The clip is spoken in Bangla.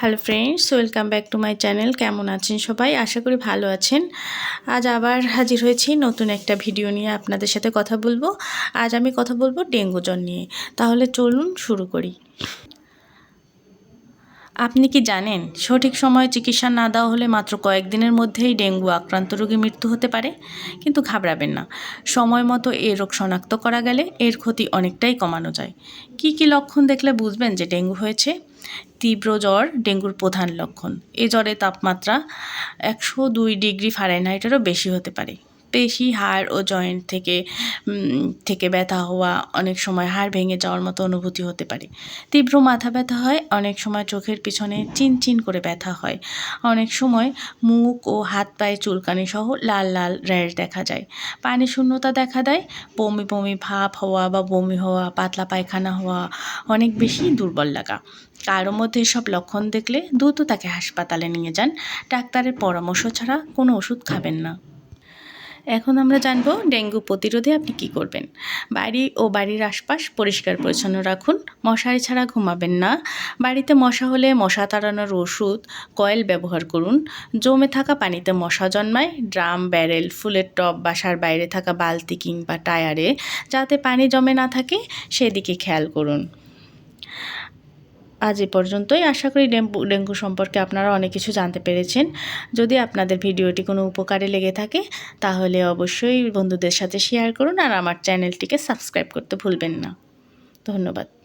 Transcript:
Hello friends, welcome back to my channel. কেমন আছেন সবাই? আশা করি ভালো আছেন। আজ আবার হাজির হয়েছি নতুন একটা ভিডিও নিয়ে আপনাদের সাথে কথা বলব। আজ আমি কথা বলব ডেঙ্গু জ্বর নিয়ে। তাহলে চলুন শুরু করি। আপনি কি জানেন, সঠিক সময়ে চিকিৎসা না দেওয়া হলে মাত্র কয়েকদিনের মধ্যেই ডেঙ্গু আক্রান্ত রোগী মৃত্যু হতে পারে? কিন্তু ঘাবড়াবেন না। সময় মতো এই রোগ শনাক্ত করা গেলে এর ক্ষতি অনেকটাই কমানো যায়। কি কি লক্ষণ দেখলে বুঝবেন যে ডেঙ্গু হয়েছে? তীব্র জ্বর ডেঙ্গুর প্রধান লক্ষণ। এ জ্বরে তাপমাত্রা একশো দুই ডিগ্রি ফারেনহাইটেরও বেশি হতে পারে। পেশি হাড় ও জয়েন্ট থেকে থেকে ব্যথা হওয়া অনেক সময় হাড় ভেঙে যাওয়ার মতো অনুভূতি হতে পারে। তীব্র মাথা ব্যথা হয়, অনেক সময় চোখের পিছনে চিন চিন করে ব্যথা হয়। অনেক সময় মুখ ও হাত পায়ে চুলকানি সহ লাল লাল র্যাশ দেখা যায়। পানি শূন্যতা দেখা দেয়, বমি বমি ভাব হওয়া বা বমি হওয়া, পাতলা পায়খানা হওয়া অনেক বেশি দুর্বল লাগা। কারও মধ্যে সব লক্ষণ দেখলে দ্রুত তাকে হাসপাতালে নিয়ে যান। ডাক্তারের পরামর্শ ছাড়া কোনো ওষুধ খাবেন না। এখন আমরা জানব ডেঙ্গু প্রতিরোধে আপনি কি করবেন। বাড়ি ও বাড়ির আশপাশ পরিষ্কার পরিচ্ছন্ন রাখুন, মশারি ছাড়া ঘুমাবেন না। বাড়িতে মশা হলে মশা তাড়ানোর ওষুধ, কয়েল ব্যবহার করুন। জমে থাকা পানিতে মশা জন্মায়, ড্রাম, ব্যারেল, ফুলের টব, বাসার বাইরে থাকা বালতি কিংবা টায়ারে। যাতে পানি জমে না থাকে, সেদিকে খেয়াল করুন। আজ এ পর্যন্তই। আশা করি ডেঙ্গু ডেঙ্গু সম্পর্কে আপনারা অনেক কিছু জানতে পেরেছেন। যদি আপনাদের ভিডিওটি কোনো উপকারে লেগে থাকে, তাহলে অবশ্যই বন্ধুদের সাথে শেয়ার করুন আর আমার চ্যানেলটিকে সাবস্ক্রাইব করতে ভুলবেন না। ধন্যবাদ।